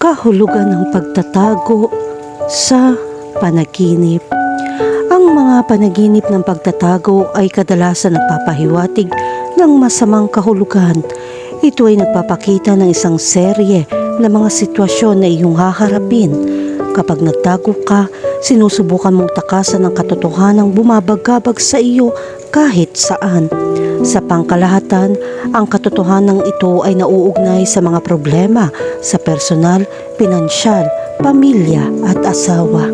kahulugan ng pagtatago sa panaginip. Ang mga panaginip ng pagtatago ay kadalasan nagpapahiwatig ng masamang kahulugan. Ito ay nagpapakita ng isang serye ng mga sitwasyon na iyong haharapin. Kapag nagtago ka, sinusubukan mong takasan ang katotohanang bumabagabag sa iyo kahit saan. Sa pangkalahatan, ang katotohanan ito ay nauugnay sa mga problema sa personal, pinansyal, pamilya at asawa.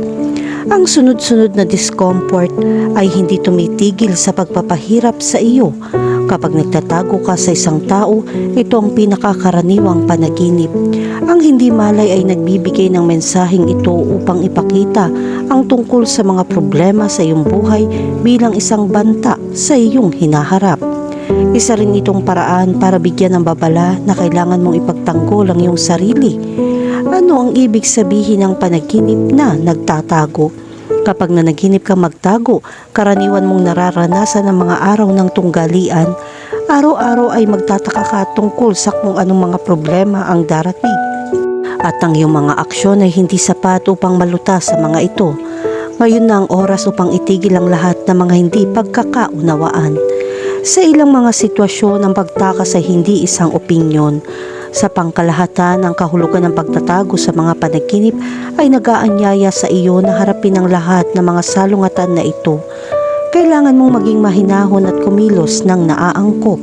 Ang sunod-sunod na discomfort ay hindi tumitigil sa pagpapahirap sa iyo. Kapag nagtatago ka sa isang tao, ito ang pinakakaraniwang panaginip. Ang hindi malay ay nagbibigay ng mensaheng ito upang ipakita ang tungkol sa mga problema sa iyong buhay bilang isang banta sa iyong hinaharap. Isa rin itong paraan para bigyan ng babala na kailangan mong ipagtanggol ang iyong sarili. Ano ang ibig sabihin ng panaginip na nagtatago? Kapag nanaginip ka magtago, karaniwan mong nararanasan ang mga araw ng tunggalian. Araw-araw ay magtataka ka tungkol sa kung anong mga problema ang darating. At ang iyong mga aksyon ay hindi sapat upang malutas sa mga ito. Ngayon na ang oras upang itigil ang lahat ng mga hindi pagkakaunawaan. Sa ilang mga sitwasyon, ang pagtakas ay hindi isang opinyon. Sa pangkalahatan, ang kahulugan ng pagtatago sa mga panaginip ay nagaanyaya sa iyo na harapin ang lahat ng mga salungatan na ito. Kailangan mong maging mahinahon at kumilos ng naaangkop.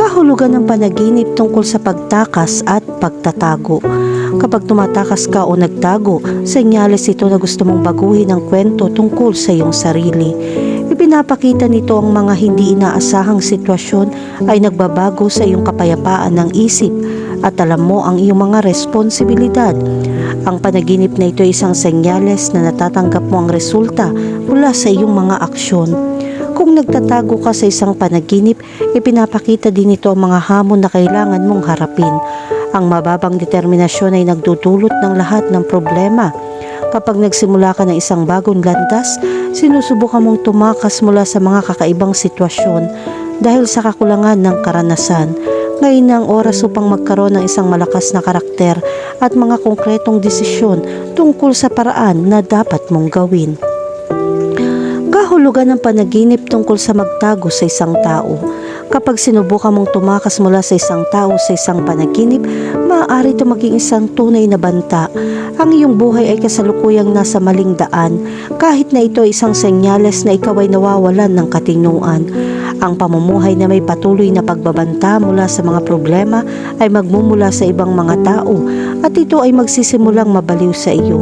Kahulugan ng panaginip tungkol sa pagtakas at pagtatago. Kapag tumatakas ka o nagtago, senyales ito na gusto mong baguhin ang kwento tungkol sa iyong sarili. Ipinapakita nito ang mga hindi inaasahang sitwasyon ay nagbabago sa iyong kapayapaan ng isip at alam mo ang iyong mga responsibilidad. Ang panaginip na ito ay isang senyales na natatanggap mo ang resulta mula sa iyong mga aksyon. Kung nagtatago ka sa isang panaginip, ipinapakita din ito ang mga hamon na kailangan mong harapin. Ang mababang determinasyon ay nagdudulot ng lahat ng problema. Kapag nagsimula ka ng isang bagong landas, sinusubukan mong tumakas mula sa mga kakaibang sitwasyon dahil sa kakulangan ng karanasan. Ngayon ang oras upang magkaroon ng isang malakas na karakter at mga konkretong desisyon tungkol sa paraan na dapat mong gawin. Kahulugan ng panaginip tungkol sa magtago sa isang tao. Kapag sinubukan mong tumakas mula sa isang tao sa isang panaginip, maaari ito maging isang tunay na banta. Ang iyong buhay ay kasalukuyang nasa maling daan, kahit na ito ay isang senyales na ikaw ay nawawalan ng katinuan. Ang pamumuhay na may patuloy na pagbabanta mula sa mga problema ay magmumula sa ibang mga tao at ito ay magsisimulang mabaliw sa iyo.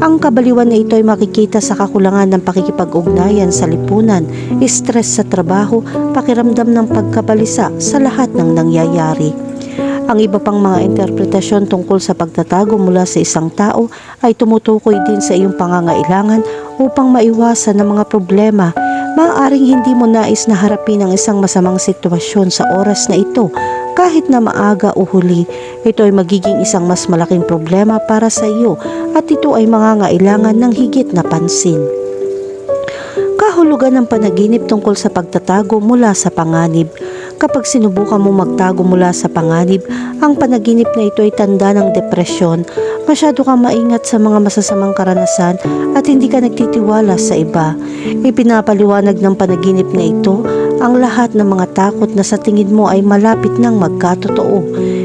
Ang kabaliwan na ito ay makikita sa kakulangan ng pakikipag-ugnayan sa lipunan, stress sa trabaho, pakiramdam ng pagkabalisa sa lahat ng nangyayari. Ang iba pang mga interpretasyon tungkol sa pagtatago mula sa isang tao ay tumutukoy din sa iyong pangangailangan upang maiwasan ng mga problema. Maaaring hindi mo nais na harapin ang isang masamang sitwasyon sa oras na ito kahit na maaga o huli, ito ay magiging isang mas malaking problema para sa iyo at ito ay mangangailangan ng higit na pansin. Kahulugan ng panaginip tungkol sa pagtatago mula sa panganib. Kapag sinubukan mo magtago mula sa panganib, ang panaginip na ito ay tanda ng depresyon. Masyado kang maingat sa mga masasamang karanasan at hindi ka nagtitiwala sa iba. Ipinapaliwanag ng panaginip na ito ang lahat ng mga takot na sa tingin mo ay malapit ng magkatotoo.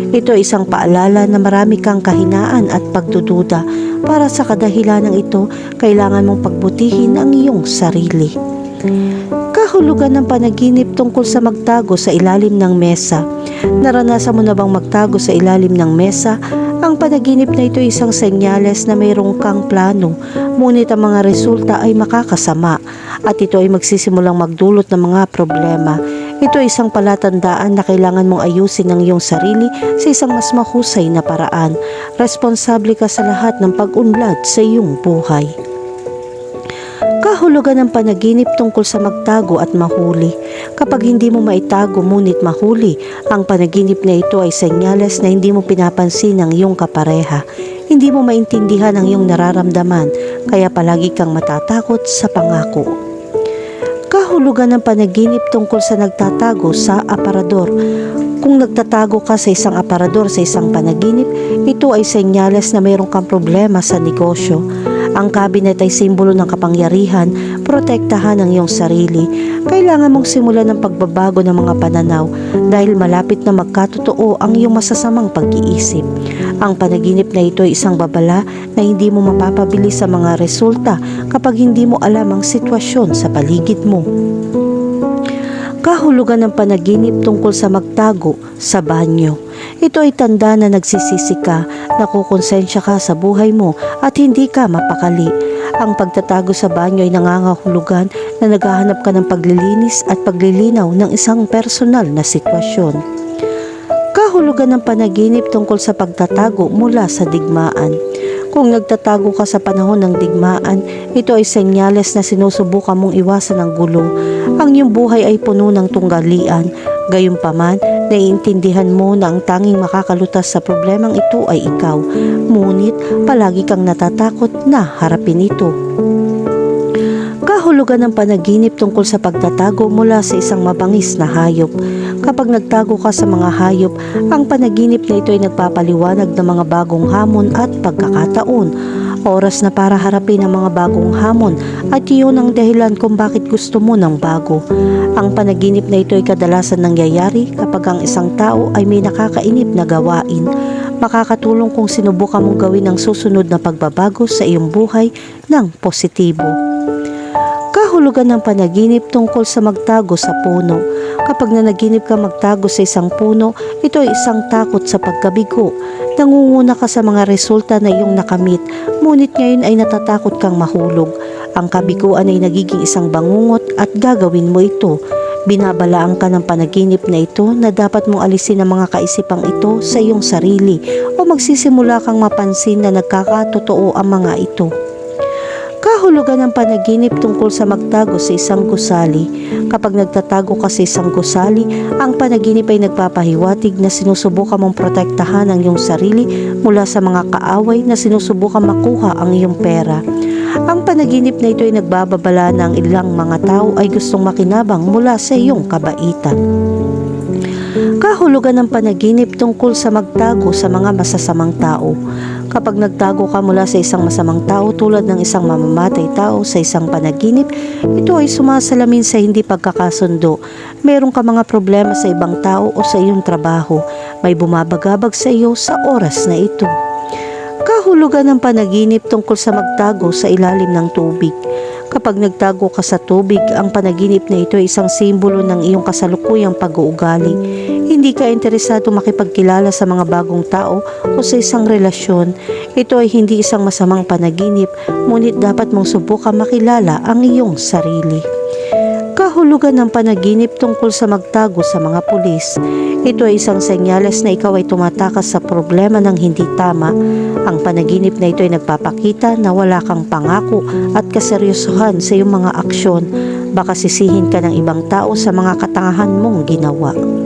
Ito ay isang paalala na marami kang kahinaan at pagdududa. Para sa kadahilanang ito, kailangan mong pagbutihin ang iyong sarili. Kahulugan ng panaginip tungkol sa magtago sa ilalim ng mesa. Naranasan mo na bang magtago sa ilalim ng mesa? Ang panaginip na ito ay isang senyales na mayroong kang plano, ngunit ang mga resulta ay makakasama at ito ay magsisimulang magdulot ng mga problema. Ito ay isang palatandaan na kailangan mong ayusin ang iyong sarili sa isang mas mahusay na paraan. Responsable ka sa lahat ng pag-unlad sa iyong buhay. Kahulugan ng panaginip tungkol sa magtago at mahuli. Kapag hindi mo maitago ngunit mahuli, ang panaginip na ito ay senyales na hindi mo pinapansin ang iyong kapareha. Hindi mo maintindihan ang iyong nararamdaman, kaya palagi kang matatakot sa pangako. Kahulugan ng panaginip tungkol sa nagtatago sa aparador. Kung nagtatago ka sa isang aparador sa isang panaginip, ito ay senyales na mayroon kang problema sa negosyo. Ang cabinet ay simbolo ng kapangyarihan, protektahan ang iyong sarili. Kailangan mong simulan ng pagbabago ng mga pananaw dahil malapit na magkatotoo ang iyong masasamang pag-iisip. Ang panaginip na ito ay isang babala na hindi mo mapapabili sa mga resulta kapag hindi mo alam ang sitwasyon sa paligid mo. Kahulugan ng panaginip tungkol sa magtago sa banyo. Ito ay tanda na nagsisisi ka, nakukonsensya ka sa buhay mo at hindi ka mapakali. Ang pagtatago sa banyo ay nangangahulugan na naghahanap ka ng paglilinis at paglilinaw ng isang personal na sitwasyon. Kahulugan ng panaginip tungkol sa pagtatago mula sa digmaan. Kung nagtatago ka sa panahon ng digmaan, ito ay senyales na sinusubukan mong iwasan ang gulo. Ang iyong buhay ay puno ng tunggalian. Gayunpaman, naiintindihan mo na ang tanging makakalutas sa problemang ito ay ikaw. Ngunit, palagi kang natatakot na harapin ito. Kahulugan ng panaginip tungkol sa pagtatago mula sa isang mabangis na hayop. Kapag nagtago ka sa mga hayop, ang panaginip na ito ay nagpapaliwanag ng mga bagong hamon at pagkakataon. Oras na para harapin ang mga bagong hamon at iyon ang dahilan kung bakit gusto mo ng bago. Ang panaginip na ito ay kadalasan nangyayari kapag ang isang tao ay may nakakainip na gawain. Makakatulong kung sinubukan mong gawin ang susunod na pagbabago sa iyong buhay ng positibo. Kahulugan ng panaginip tungkol sa magtago sa puno. Kapag nanaginip ka magtago sa isang puno, ito ay isang takot sa pagkabigo. Nangunguna ka sa mga resulta na iyong nakamit, ngunit ngayon ay natatakot kang mahulog. Ang kabiguan ay nagiging isang bangungot at gagawin mo ito. Binabalaan ka ng panaginip na ito na dapat mong alisin ang mga kaisipang ito sa iyong sarili o magsisimula kang mapansin na nagkakatotoo ang mga ito. Kahulugan ng panaginip tungkol sa magtago sa isang gusali. Kapag nagtatago ka sa isang gusali, ang panaginip ay nagpapahiwatig na sinusubukan mong protektahan ang iyong sarili mula sa mga kaaway na sinusubukan makuha ang iyong pera. Ang panaginip na ito ay nagbababala na ang ilang mga tao ay gustong makinabang mula sa iyong kabaitan. Kahulugan ng panaginip tungkol sa magtago sa mga masasamang tao. Kapag nagtago ka mula sa isang masamang tao tulad ng isang mamamatay tao sa isang panaginip, ito ay sumasalamin sa hindi pagkakasundo. Meron ka mga problema sa ibang tao o sa iyong trabaho. May bumabagabag sa iyo sa oras na ito. Kahulugan ng panaginip tungkol sa magtago sa ilalim ng tubig. Kapag nagtago ka sa tubig, ang panaginip na ito ay isang simbolo ng iyong kasalukuyang pag-uugali. Hindi ka interesado makipagkilala sa mga bagong tao o sa isang relasyon. Ito ay hindi isang masamang panaginip, ngunit dapat mong subukan makilala ang iyong sarili. Kahulugan ng panaginip tungkol sa magtago sa mga pulis. Ito ay isang senyales na ikaw ay tumatakas sa problema ng hindi tama. Ang panaginip na ito ay nagpapakita na wala kang pangako at kaseryosohan sa iyong mga aksyon. Baka sisihin ka ng ibang tao sa mga katangahan mong ginawa.